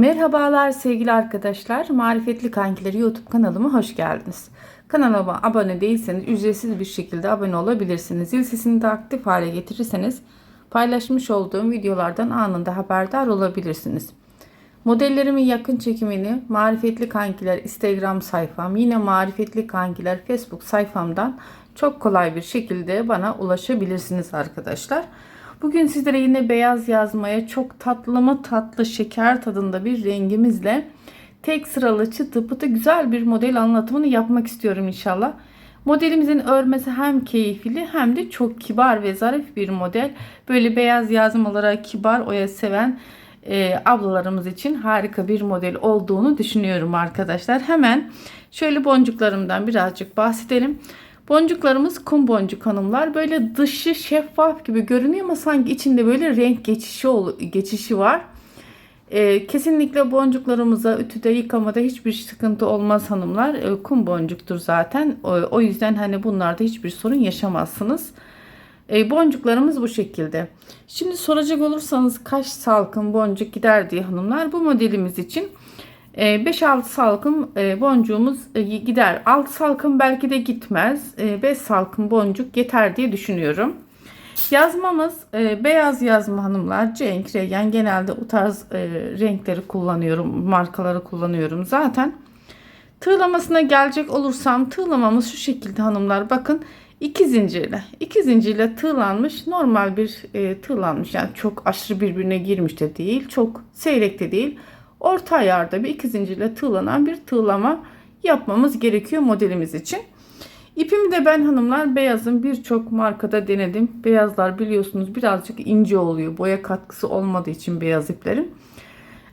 Merhabalar sevgili arkadaşlar. Marifetli Kankileri YouTube kanalıma hoş geldiniz. Kanalıma abone değilseniz ücretsiz bir şekilde abone olabilirsiniz. Zil sesini de aktif hale getirirseniz paylaşmış olduğum videolardan anında haberdar olabilirsiniz. Modellerimin yakın çekimini Marifetli Kankiler Instagram sayfam, yine Marifetli Kankiler Facebook sayfamdan çok kolay bir şekilde bana ulaşabilirsiniz arkadaşlar. Bugün sizlere yine beyaz yazmaya çok tatlı mı tatlı şeker tadında bir rengimizle tek sıralı çıtı pıtı güzel bir model anlatımını yapmak istiyorum inşallah. Modelimizin örmesi hem keyifli hem de çok kibar ve zarif bir model. Böyle beyaz yazmalara kibar oya seven e, ablalarımız için harika bir model olduğunu düşünüyorum arkadaşlar. Hemen şöyle boncuklarımdan birazcık bahsedelim. Boncuklarımız kum boncuk hanımlar. Böyle dışı şeffaf gibi görünüyor ama sanki içinde böyle renk geçişi geçişi var. Ee, kesinlikle boncuklarımıza ütüde yıkamada hiçbir sıkıntı olmaz hanımlar. Ee, kum boncuktur zaten. O, o yüzden hani bunlarda hiçbir sorun yaşamazsınız. Ee, boncuklarımız bu şekilde. Şimdi soracak olursanız kaç salkım boncuk gider diye hanımlar. Bu modelimiz için 5-6 e, salkım e, boncuğumuz e, gider. 6 salkım belki de gitmez. 5 salkım boncuk yeter diye düşünüyorum. Yazmamız beyaz yazma hanımlar. Cenk, Reyyan genelde o tarz renkleri kullanıyorum. Markaları kullanıyorum zaten. Tığlamasına gelecek olursam tığlamamız şu şekilde hanımlar. Bakın iki zincirle. iki zincirle tığlanmış. Normal bir tığlanmış. Yani çok aşırı birbirine girmiş de değil. Çok seyrek de değil orta ayarda bir iki zincirle tığlanan bir tığlama yapmamız gerekiyor modelimiz için. İpimi de ben hanımlar beyazın birçok markada denedim. Beyazlar biliyorsunuz birazcık ince oluyor. Boya katkısı olmadığı için beyaz iplerim.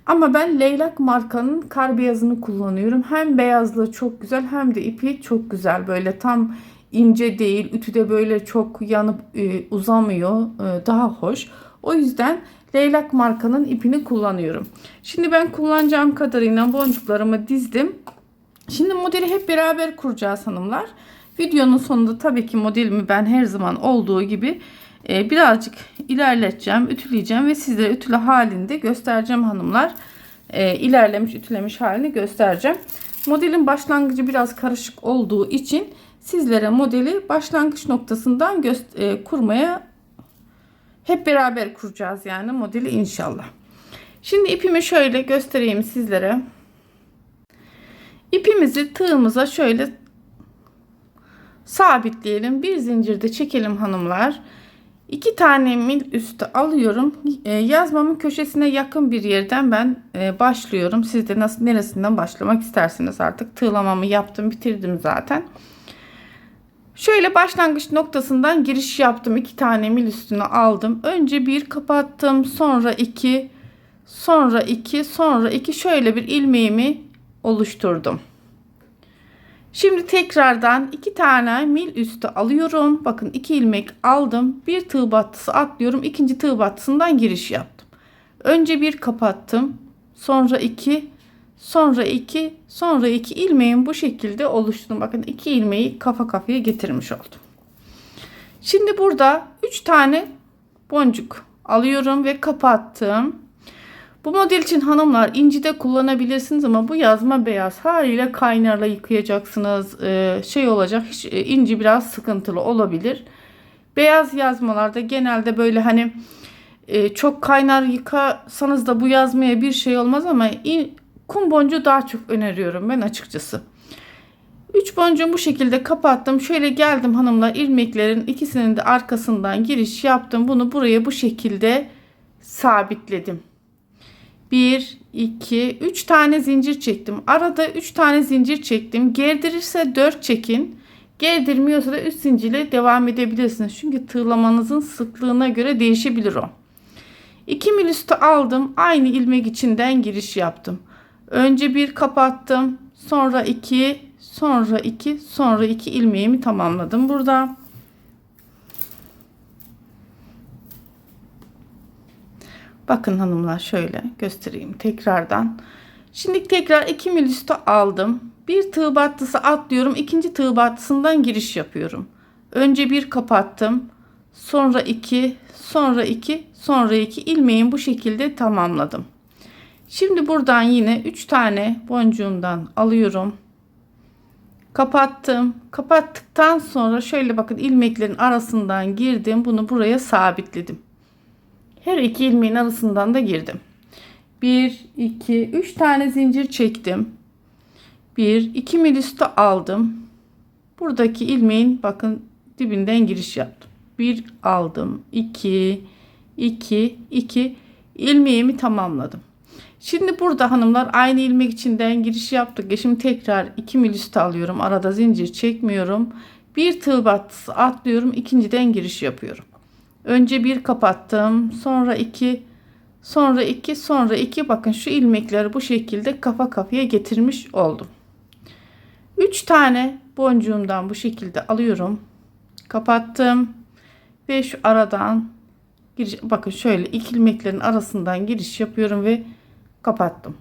Ama ben Leylak markanın kar beyazını kullanıyorum. Hem beyazlığı çok güzel hem de ipi çok güzel. Böyle tam ince değil. Ütüde böyle çok yanıp e, uzamıyor. E, daha hoş. O yüzden Leylak markanın ipini kullanıyorum. Şimdi ben kullanacağım kadarıyla boncuklarımı dizdim. Şimdi modeli hep beraber kuracağız hanımlar. Videonun sonunda tabii ki modelimi ben her zaman olduğu gibi e, birazcık ilerleteceğim, ütüleyeceğim ve sizlere ütülü halinde göstereceğim hanımlar. E, ilerlemiş, ütülemiş halini göstereceğim. Modelin başlangıcı biraz karışık olduğu için sizlere modeli başlangıç noktasından e, kurmaya hep beraber kuracağız yani modeli inşallah. Şimdi ipimi şöyle göstereyim sizlere. İpimizi tığımıza şöyle sabitleyelim. Bir zincirde çekelim hanımlar. İki tane mil üstü alıyorum. Ee, yazmamın köşesine yakın bir yerden ben e, başlıyorum. Siz de nasıl neresinden başlamak isterseniz artık tığlamamı yaptım bitirdim zaten. Şöyle başlangıç noktasından giriş yaptım. iki tane mil üstüne aldım. Önce bir kapattım. Sonra iki. Sonra iki. Sonra iki. Şöyle bir ilmeğimi oluşturdum. Şimdi tekrardan iki tane mil üstü alıyorum. Bakın iki ilmek aldım. Bir tığ battısı atlıyorum. İkinci tığ battısından giriş yaptım. Önce bir kapattım. Sonra iki Sonra iki, sonra iki ilmeğin bu şekilde oluştuğunu bakın iki ilmeği kafa kafaya getirmiş oldum. Şimdi burada üç tane boncuk alıyorum ve kapattım. Bu model için hanımlar inci de kullanabilirsiniz ama bu yazma beyaz haliyle kaynarla yıkayacaksınız. Ee, şey olacak hiç, e, inci biraz sıkıntılı olabilir. Beyaz yazmalarda genelde böyle hani e, çok kaynar yıkasanız da bu yazmaya bir şey olmaz ama in, Kum boncuğu daha çok öneriyorum ben açıkçası. 3 boncuğu bu şekilde kapattım. Şöyle geldim hanımlar ilmeklerin ikisinin de arkasından giriş yaptım. Bunu buraya bu şekilde sabitledim. 1, 2, 3 tane zincir çektim. Arada 3 tane zincir çektim. Gerdirirse 4 çekin. Gerdirmiyorsa da 3 zincirle devam edebilirsiniz. Çünkü tığlamanızın sıklığına göre değişebilir o. 2 mil üstü aldım. Aynı ilmek içinden giriş yaptım. Önce bir kapattım. Sonra iki, sonra iki, sonra iki ilmeğimi tamamladım burada. Bakın hanımlar şöyle göstereyim tekrardan. Şimdi tekrar 2 mil üstü aldım. Bir tığ battısı atlıyorum. ikinci tığ battısından giriş yapıyorum. Önce bir kapattım. Sonra iki, sonra iki, sonra iki ilmeğimi bu şekilde tamamladım. Şimdi buradan yine 3 tane boncuğumdan alıyorum. Kapattım. Kapattıktan sonra şöyle bakın ilmeklerin arasından girdim. Bunu buraya sabitledim. Her iki ilmeğin arasından da girdim. 1, 2, 3 tane zincir çektim. 1, 2 mil üstü aldım. Buradaki ilmeğin bakın dibinden giriş yaptım. 1 aldım. 2, 2, 2 ilmeğimi tamamladım. Şimdi burada hanımlar aynı ilmek içinden giriş yaptık. Ya Şimdi tekrar 2 mil üstü alıyorum. Arada zincir çekmiyorum. Bir tığ battısı atlıyorum. ikinciden giriş yapıyorum. Önce bir kapattım. Sonra iki, sonra iki, sonra iki. Bakın şu ilmekleri bu şekilde kafa kafaya getirmiş oldum. 3 tane boncuğumdan bu şekilde alıyorum. Kapattım. Ve şu aradan giriş, bakın şöyle iki ilmeklerin arasından giriş yapıyorum ve kapattım.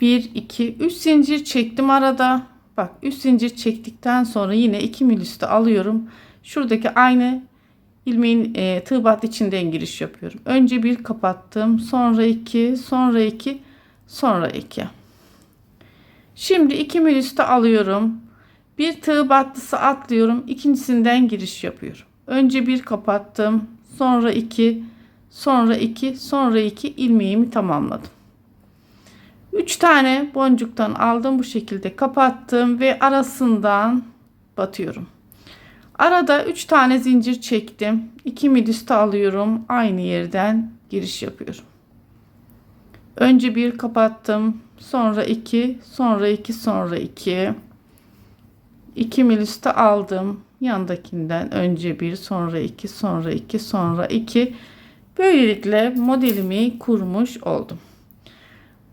1 2 3 zincir çektim arada. Bak 3 zincir çektikten sonra yine 2 mil üstü alıyorum. Şuradaki aynı ilmeğin e, tığ battı içinden giriş yapıyorum. Önce bir kapattım. Sonra 2, sonra 2, sonra 2. Şimdi 2 mil üstü alıyorum. Bir tığ battısı atlıyorum. İkincisinden giriş yapıyorum. Önce bir kapattım. Sonra 2, sonra 2, sonra 2 ilmeğimi tamamladım. 3 tane boncuktan aldım bu şekilde kapattım ve arasından batıyorum. Arada 3 tane zincir çektim. 2 mil üstü alıyorum. Aynı yerden giriş yapıyorum. Önce bir kapattım. Sonra 2, sonra 2, sonra 2. 2 mil üstü aldım. Yandakinden önce bir, sonra 2, sonra 2, sonra 2. Böylelikle modelimi kurmuş oldum.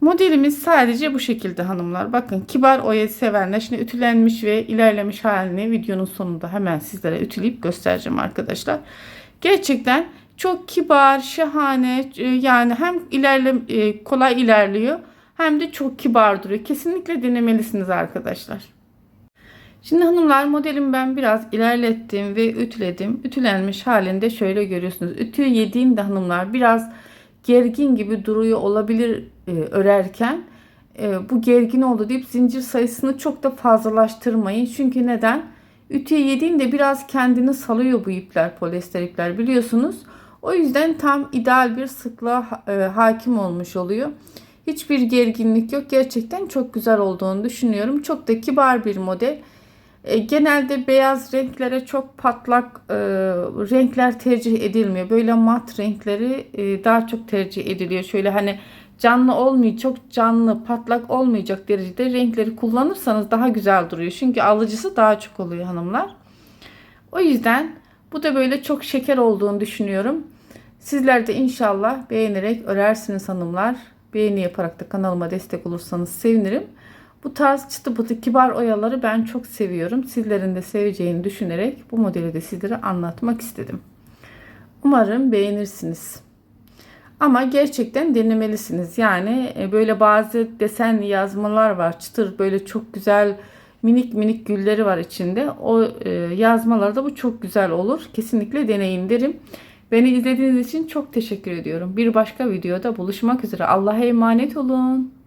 Modelimiz sadece bu şekilde hanımlar. Bakın kibar oya sevenler şimdi ütülenmiş ve ilerlemiş halini videonun sonunda hemen sizlere ütüleyip göstereceğim arkadaşlar. Gerçekten çok kibar, şahane e, yani hem ilerle e, kolay ilerliyor hem de çok kibar duruyor. Kesinlikle denemelisiniz arkadaşlar. Şimdi hanımlar modelimi ben biraz ilerlettim ve ütüledim. Ütülenmiş halinde şöyle görüyorsunuz. Ütüyü yediğinde hanımlar biraz gergin gibi duruyor olabilir e, örerken. E, bu gergin oldu deyip zincir sayısını çok da fazlalaştırmayın. Çünkü neden? Ütüye yediğinde biraz kendini salıyor bu ipler, polyester ipler biliyorsunuz. O yüzden tam ideal bir sıklığa e, hakim olmuş oluyor. Hiçbir gerginlik yok. Gerçekten çok güzel olduğunu düşünüyorum. Çok da kibar bir model. E, genelde beyaz renklere çok patlak e, renkler tercih edilmiyor. Böyle mat renkleri e, daha çok tercih ediliyor. Şöyle hani canlı olmayacak, çok canlı, patlak olmayacak derecede renkleri kullanırsanız daha güzel duruyor. Çünkü alıcısı daha çok oluyor hanımlar. O yüzden bu da böyle çok şeker olduğunu düşünüyorum. Sizler de inşallah beğenerek örersiniz hanımlar. Beğeni yaparak da kanalıma destek olursanız sevinirim. Bu tarz çıtı pıtı kibar oyaları ben çok seviyorum. Sizlerin de seveceğini düşünerek bu modeli de sizlere anlatmak istedim. Umarım beğenirsiniz. Ama gerçekten denemelisiniz. Yani e, böyle bazı desenli yazmalar var. Çıtır böyle çok güzel minik minik gülleri var içinde. O e, yazmalarda bu çok güzel olur. Kesinlikle deneyin derim. Beni izlediğiniz için çok teşekkür ediyorum. Bir başka videoda buluşmak üzere. Allah'a emanet olun.